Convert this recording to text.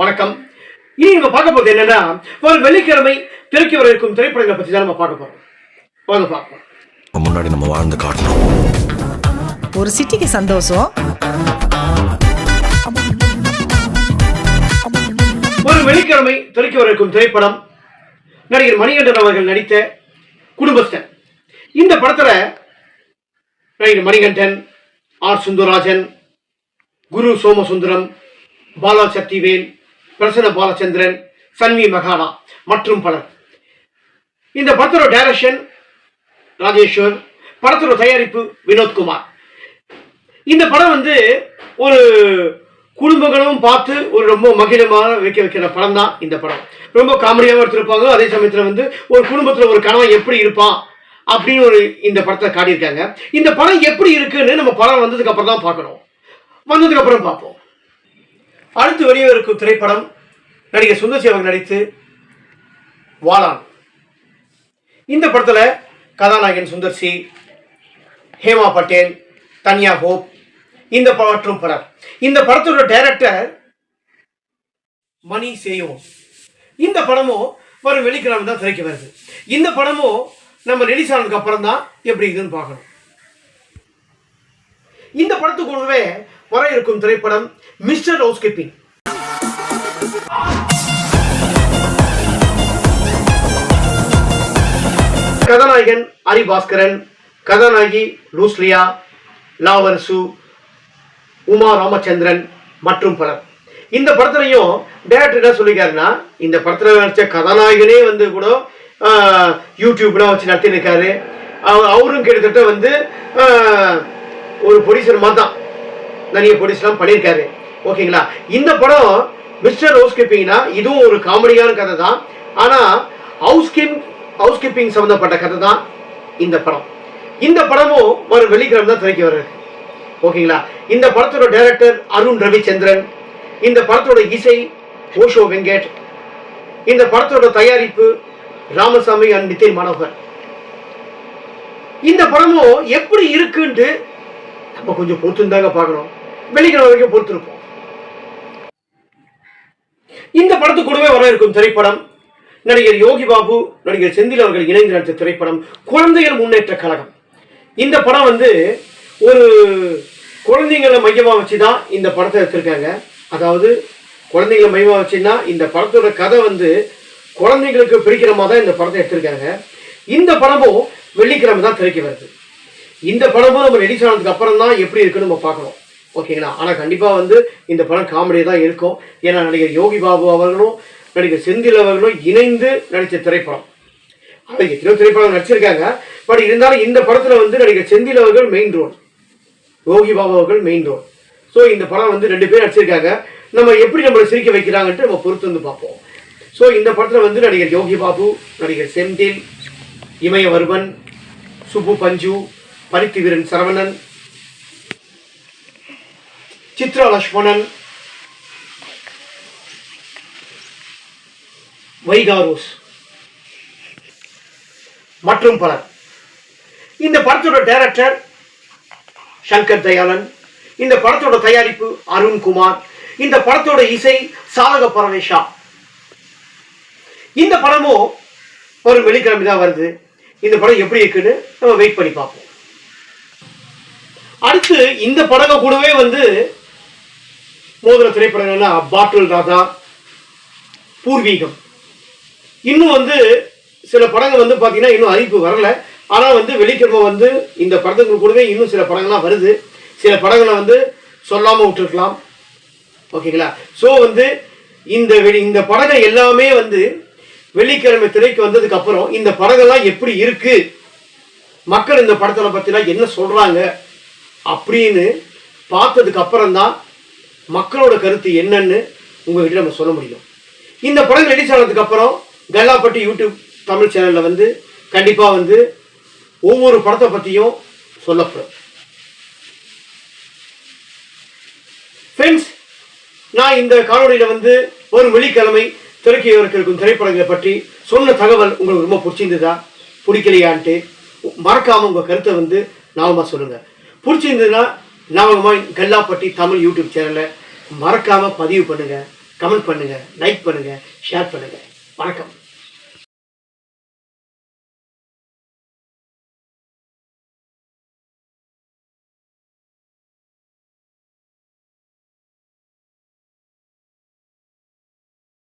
வணக்கம். இனி நம்ம பார்க்க போறது என்னன்னா ஒரு வெள்ளிக்கிழமை திரைக்கு வர இருக்கும் திரைப்படங்களை பத்தி தான் நம்ம பார்க்க போறோம். வாங்க பார்ப்போம். முன்னாடி நம்ம வாழ்ந்து காட்டணும் ஒரு சிட்டிக்கு சந்தோஷம். ஒரு வெள்ளிக்கிழமை திரைக்கு வர இருக்கும் திரைப்படம் நடிகர் மணிகண்டன் அவர்கள் நடித்த குடும்பஸ்தன். இந்த படத்துல நடிகர் மணிகண்டன் ஆர் சுந்தரராஜன் குரு சோமசுந்தரம் பாலா சக்திவேல் பிரசன்ன பாலச்சந்திரன் சன்வி மகானா மற்றும் பலர். இந்த படத்தோட டைரக்ஷன் ராஜேஸ்வர் படத்தோட தயாரிப்பு வினோத்குமார். இந்த படம் வந்து ஒரு குடும்பங்களும் பார்த்து ஒரு ரொம்ப மகிழமாக வைக்க வைக்கிற படம் தான் இந்த படம். ரொம்ப காமெடியாகவும் எடுத்திருப்பாங்க. அதே சமயத்தில் வந்து ஒரு குடும்பத்தில் ஒரு கணவன் எப்படி இருப்பான் அப்படின்னு ஒரு இந்த படத்தை காட்டியிருக்காங்க. இந்த படம் எப்படி இருக்குன்னு நம்ம படம் வந்ததுக்கு அப்புறம் தான் பார்க்கணும். வந்ததுக்கு அப்புறம் பார்ப்போம். அடுத்து வெளியே இருக்கும் திரைப்படம் நடிகர் சுந்தர் சேவகன் நடித்து வாழான் இந்த படத்தில் கதாநாயகன் சுந்தர் சி ஹேமா பட்டேல் தன்யா ஹோப் இந்த மற்றும் பலர் இந்த படத்தோட டைரக்டர் மணி சேயோன். இந்த படமும் வரும் வெள்ளிக்கிழமை தான் திரைக்கு வருது. இந்த படமும் நம்ம ரிலீஸ் ஆனதுக்கு அப்புறம் தான் எப்படி இதுன்னு பார்க்கணும். இந்த படத்துக்குள்ளவே வர இருக்கும் திரைப்படம் மிஸ்டர் ஹவுஸ் கீப்பிங். கதாநாயகன் ஹரி பாஸ்கரன் கதாநாயகி லூஸ்லியா லாவரசு உமா ராமச்சந்திரன் மற்றும் பலர். இந்த படத்துலையும் டேரக்டர் என்ன சொல்லியிருக்காருன்னா இந்த படத்தில் நடித்த கதாநாயகனே வந்து கூட யூடியூப்லாம் வச்சு நடத்தினிருக்காரு அவர் அவரும் கிட்டத்தட்ட வந்து ஒரு ப்ரொடியூசர் மாதிரி தான் நிறைய ப்ரொடியூஸ்லாம் பண்ணியிருக்காரு. ஓகேங்களா? இந்த படம் மிஸ்டர் ஹவுஸ் கீப்பிங்னா இதுவும் ஒரு காமெடியான கதை தான் ஆனால் ஹவுஸ் கீப் ஹவுஸ் கீப்பிங் சம்மந்தப்பட்ட கதை தான் இந்த படம். இந்த படமும் ஒரு வெள்ளிக்கிழமை தான் திரைக்கு வர்றது. ஓகேங்களா? இந்த படத்தோட டைரக்டர் அருண் ரவிச்சந்திரன் இந்த படத்தோட இசை ஓஷோ வெங்கட் இந்த படத்தோட தயாரிப்பு ராமசாமி அண்ட் நிதின் மனோகர். இந்த படமும் எப்படி இருக்குன்ட்டு நம்ம கொஞ்சம் பொறுத்திருந்தாங்க பார்க்கணும். வெள்ளிக்கிழமை வரைக்கும் பொறுத்திருப்போம். இந்த படத்து கூடவே வர இருக்கும் திரைப்படம் நடிகர் யோகி பாபு நடிகர் செந்தில் அவர்கள் இணைந்து நடித்த திரைப்படம் குழந்தைகள் முன்னேற்ற கழகம். இந்த படம் வந்து ஒரு குழந்தைங்களை மையமாக வச்சு தான் இந்த படத்தை எடுத்திருக்காங்க. அதாவது குழந்தைங்களை மையமாக வச்சுன்னா இந்த படத்தோட கதை வந்து குழந்தைங்களுக்கு பிடிக்கிற மாதிரி தான் இந்த படத்தை எடுத்திருக்காங்க. இந்த படமும் வெள்ளிக்கிழமை தான் திரைக்கு வருது. இந்த படமும் நம்ம ரெடி ஆனதுக்கு அப்புறம் தான் எப்படி இருக்குன்னு நம்ம பார்க்கணும். ஓகேங்களா ஆனால் கண்டிப்பாக வந்து இந்த படம் காமெடியாக தான் இருக்கும். ஏன்னா நடிகர் யோகி பாபு அவர்களும் நடிகர் செந்தில் அவர்களும் இணைந்து நடித்த திரைப்படம். அவங்க எத்தனையோ திரைப்படம் நடிச்சிருக்காங்க. பட் இருந்தாலும் இந்த படத்தில் வந்து நடிகர் செந்தில் அவர்கள் மெயின் ரோல் யோகி பாபு அவர்கள் மெயின் ரோல் ஸோ இந்த படம் வந்து ரெண்டு பேர் நடிச்சிருக்காங்க. நம்ம எப்படி நம்மளை சிரிக்க வைக்கிறாங்கன்ட்டு நம்ம பொறுத்து வந்து பார்ப்போம். ஸோ இந்த படத்தில் வந்து நடிகர் யோகி பாபு நடிகர் செந்தில் இமயவர்மன் சுப்பு பஞ்சு பருத்தி வீரன் சரவணன் சித்ரா லக்ஷ்மணன் வைகாரோஸ் மற்றும் பலர். இந்த படத்தோட டைரக்டர் சங்கர் தயாளன் இந்த படத்தோட தயாரிப்பு அருண்குமார் இந்த படத்தோட இசை சாதக பரமேஷா. இந்த படமும் ஒரு வெள்ளிக்கிழமை தான் வருது. இந்த படம் எப்படி இருக்குன்னு நம்ம வெயிட் பண்ணி பார்ப்போம். அடுத்து இந்த படம் கூடவே வந்து மோதிர என்ன? பாட்டில் ராதா பூர்வீகம். இன்னும் வந்து சில படங்கள் வந்து பார்த்தீங்கன்னா இன்னும் அறிவிப்பு வரல. ஆனால் வந்து வெள்ளிக்கிழமை வந்து இந்த படத்துக்கு கூடவே இன்னும் சில படங்கள்லாம் வருது. சில படங்களை வந்து சொல்லாமல் விட்டுருக்கலாம். ஓகேங்களா? ஸோ வந்து இந்த வெளி இந்த படங்கள் எல்லாமே வந்து வெள்ளிக்கிழமை திரைக்கு வந்ததுக்கு அப்புறம் இந்த படங்கள்லாம் எப்படி இருக்கு? மக்கள் இந்த படத்தை பற்றிலாம் என்ன சொல்கிறாங்க அப்படின்னு பார்த்ததுக்கு அப்புறம் தான் மக்களோட கருத்து என்னன்னு உங்ககிட்ட நம்ம சொல்ல முடியும். இந்த படம் ரிலீஸ் ஆனதுக்கு அப்புறம் கல்லாப்பட்டி யூடியூப் தமிழ் சேனலில் வந்து கண்டிப்பாக வந்து ஒவ்வொரு படத்தை பற்றியும் சொல்லப்படும். ஃப்ரெண்ட்ஸ் நான் இந்த காணொலியில் வந்து ஒரு வெள்ளிக்கிழமை திரைக்கியவருக்கு இருக்கும் திரைப்படங்களை பற்றி சொன்ன தகவல் உங்களுக்கு ரொம்ப பிடிச்சிருந்ததா? பிடிக்கலையான்ட்டு மறக்காமல் உங்கள் கருத்தை வந்து ஞாபகமாக சொல்லுங்கள் பிடிச்சிருந்ததுன்னா ஞாபகமாக கல்லாப்பட்டி தமிழ் யூடியூப் சேனலை மறக்காமல் பதிவு பண்ணுங்கள் கமெண்ட் பண்ணுங்கள் லைக் பண்ணுங்கள் ஷேர் பண்ணுங்கள் வணக்கம்.